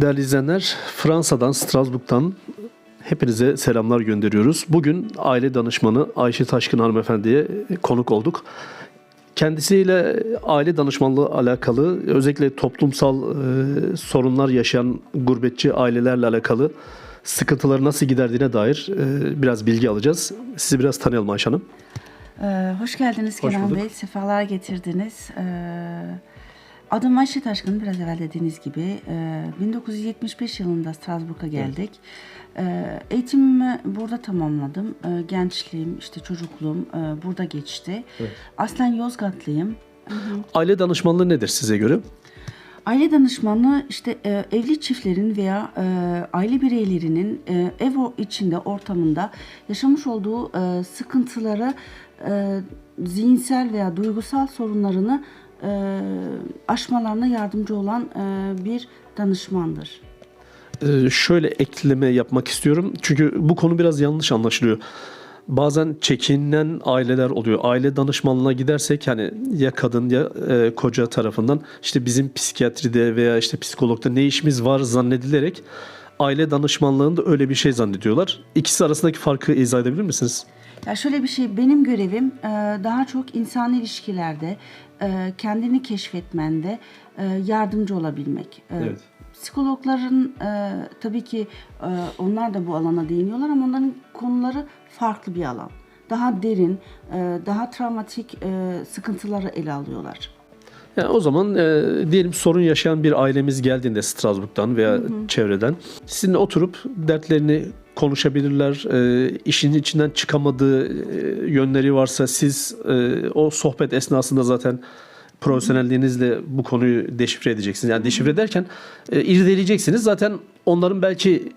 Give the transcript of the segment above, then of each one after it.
Değerli izleyenler, Fransa'dan, Strasbourg'dan hepinize selamlar gönderiyoruz. Bugün aile danışmanı Ayşe Taşkın hanımefendiye konuk olduk. Kendisiyle aile danışmanlığı alakalı, özellikle toplumsal e, sorunlar yaşayan gurbetçi ailelerle alakalı sıkıntıları nasıl giderdiğine dair e, biraz bilgi alacağız. Sizi biraz tanıyalım Ayşe Hanım. Ee, hoş geldiniz Hoş Kenan bulduk. Bey. Sefalar getirdiniz. Ee, adım Ayşe Taşkın. Biraz evvel dediğiniz gibi. Ee, 1975 yılında Strasbourg'a geldik. Ee, eğitimimi burada tamamladım. Ee, gençliğim, işte çocukluğum e, burada geçti. Aslen Yozgatlıyım. Aile danışmanlığı nedir size göre? Aile danışmanlığı işte e, evli çiftlerin veya e, aile bireylerinin e, ev içinde ortamında yaşamış olduğu e, sıkıntıları, e, zihinsel veya duygusal sorunlarını e, aşmalarına yardımcı olan e, bir danışmandır. Ee, şöyle ekleme yapmak istiyorum. Çünkü bu konu biraz yanlış anlaşılıyor. Bazen çekinen aileler oluyor. Aile danışmanlığına gidersek hani ya kadın ya e, koca tarafından işte bizim psikiyatride veya işte psikologda ne işimiz var zannedilerek aile danışmanlığında öyle bir şey zannediyorlar. İkisi arasındaki farkı izah edebilir misiniz? Ya şöyle bir şey benim görevim e, daha çok insan ilişkilerde e, kendini keşfetmende e, yardımcı olabilmek. Evet. Psikologların tabii ki onlar da bu alana değiniyorlar ama onların konuları farklı bir alan. Daha derin, daha travmatik sıkıntıları ele alıyorlar. Yani o zaman e, diyelim sorun yaşayan bir ailemiz geldiğinde Strasbourg'dan veya çevreden sizinle oturup dertlerini konuşabilirler. E, işin içinden çıkamadığı e, yönleri varsa siz e, o sohbet esnasında zaten profesyonelliğinizle bu konuyu deşifre edeceksiniz. Yani deşifre ederken e, irdeleyeceksiniz. Zaten onların belki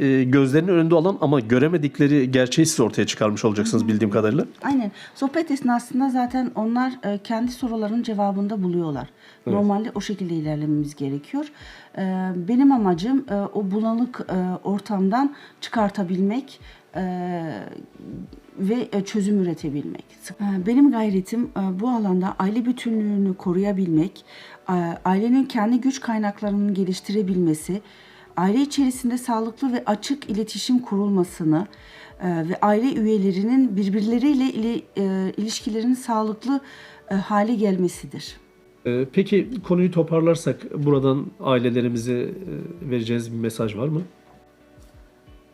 e, gözlerinin önünde olan ama göremedikleri gerçeği siz ortaya çıkarmış olacaksınız bildiğim kadarıyla. Aynen. Sohbet esnasında zaten onlar e, kendi soruların cevabını da buluyorlar. Normalde o şekilde ilerlememiz gerekiyor. E, benim amacım e, o bulanık e, ortamdan çıkartabilmek e, ve e, çözüm üretebilmek. E, benim gayretim e, bu alanda aile bütünlüğünü koruyabilmek, e, ailenin kendi güç kaynaklarını geliştirebilmesi, aile içerisinde sağlıklı ve açık iletişim kurulmasını e, ve aile üyelerinin birbirleriyle ili, e, ilişkilerinin sağlıklı e, hale gelmesidir. Ee, Peki konuyu toparlarsak buradan ailelerimize e, vereceğiniz bir mesaj var mı?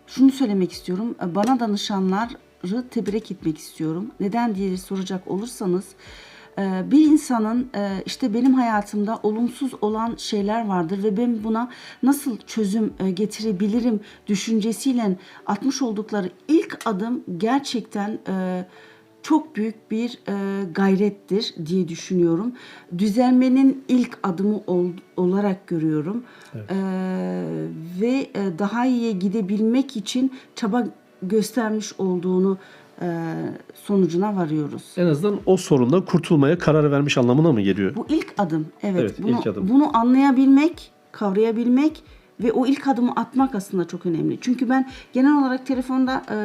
Şunu söylemek istiyorum. e, Bana danışanları tebrik etmek istiyorum. Neden diye soracak olursanız e, bir insanın e, işte benim hayatımda olumsuz olan şeyler vardır ve ben buna nasıl çözüm e, getirebilirim düşüncesiyle atmış oldukları ilk adım gerçekten e, çok büyük bir e, gayrettir diye düşünüyorum. Düzelmenin ilk adımı ol- olarak görüyorum. E, ve e, daha iyiye gidebilmek için çaba göstermiş olduğunu e, sonucuna varıyoruz. En azından o sorundan kurtulmaya karar vermiş anlamına mı geliyor? Bu ilk adım. Evet. Evet, bunu, ilk adım. bunu anlayabilmek, kavrayabilmek ve o ilk adımı atmak aslında çok önemli. Çünkü ben genel olarak telefonda e,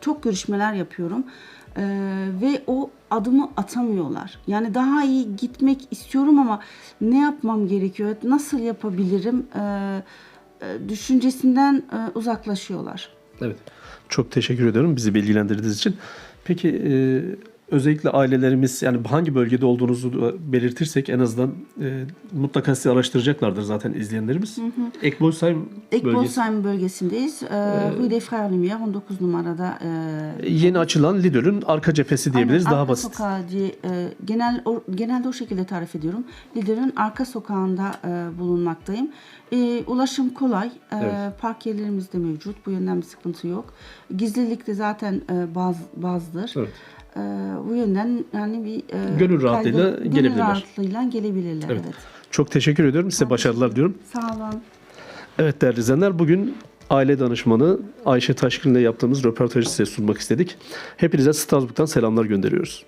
çok görüşmeler yapıyorum. E, ve o adımı atamıyorlar. Yani daha iyi gitmek istiyorum ama ne yapmam gerekiyor? Nasıl yapabilirim? E, e, düşüncesinden e, uzaklaşıyorlar. Evet. Çok teşekkür ediyorum bizi bilgilendirdiğiniz için. Peki e, özellikle ailelerimiz yani hangi bölgede olduğunuzu belirtirsek en azından e, mutlaka sizi araştıracaklardır zaten izleyenlerimiz. Ekbolsheim bölgesi Ekbolsheim bölgesindeyiz. E, Rue des Frères Lumière 19 numarada e, yeni açılan Lidl'ün arka cephesi diyebiliriz. Aynen, Daha basit. sokağı diye e, genel o, genelde o şekilde tarif ediyorum. Lider'in arka sokağında e, bulunmaktayım. E, ulaşım kolay. E, Evet. Park yerlerimiz de mevcut. Bu yönden bir sıkıntı yok. Gizlilik de zaten e, baz, bazdır. Evet. E, bu yönden yani bir e, Gönül rahatlığıyla kaygı- gönül gelebilirler. rahatlığıyla gelebilirler. Evet. Evet. Çok teşekkür ediyorum. Size başarılar diliyorum. Sağ olun. Evet değerli izleyenler bugün aile danışmanı Ayşe Taşkın ile yaptığımız röportajı size sunmak istedik. Hepinize Strasbourg'dan selamlar gönderiyoruz.